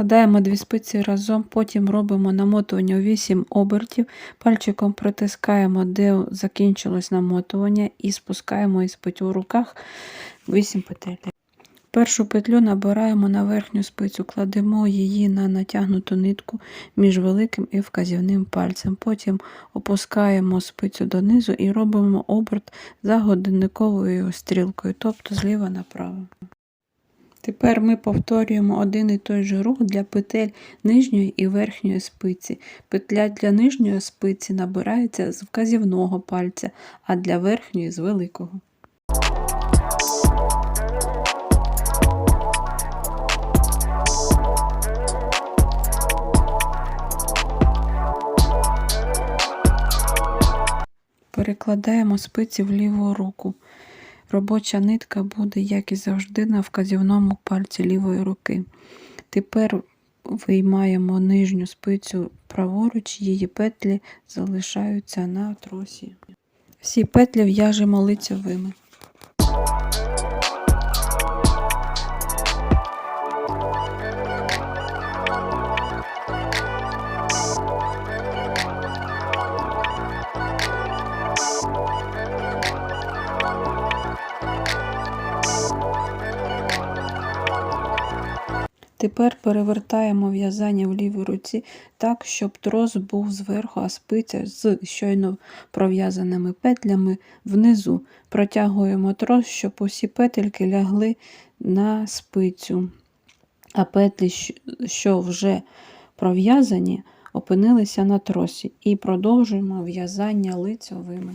Складаємо дві спиці разом, потім робимо намотування 8 обертів, пальчиком притискаємо, де закінчилось намотування, і спускаємо із петь у руках 8 петель. Першу петлю набираємо на верхню спицю, кладемо її на натягнуту нитку між великим і вказівним пальцем. Потім опускаємо спицю донизу і робимо оберт за годинниковою стрілкою, тобто зліва направо. Тепер ми повторюємо один і той же рух для петель нижньої і верхньої спиці. Петля для нижньої спиці набирається з вказівного пальця, а для верхньої з великого. Перекладаємо спиці в ліву руку. Робоча нитка буде, як і завжди, на вказівному пальці лівої руки. Тепер виймаємо нижню спицю праворуч, її петлі залишаються на тросі. Всі петлі в'яжемо лицьовими. Тепер перевертаємо в'язання в лівій руці так, щоб трос був зверху, а спиця з щойно пров'язаними петлями внизу. Протягуємо трос, щоб усі петельки лягли на спицю, а петлі, що вже пров'язані, опинилися на тросі. І продовжуємо в'язання лицьовими.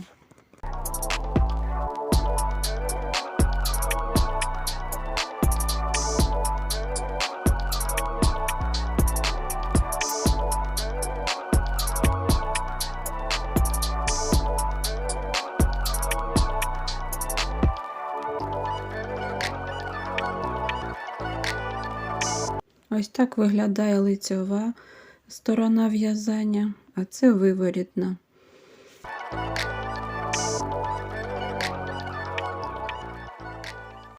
Ось так виглядає лицьова сторона в'язання, а це виворітна.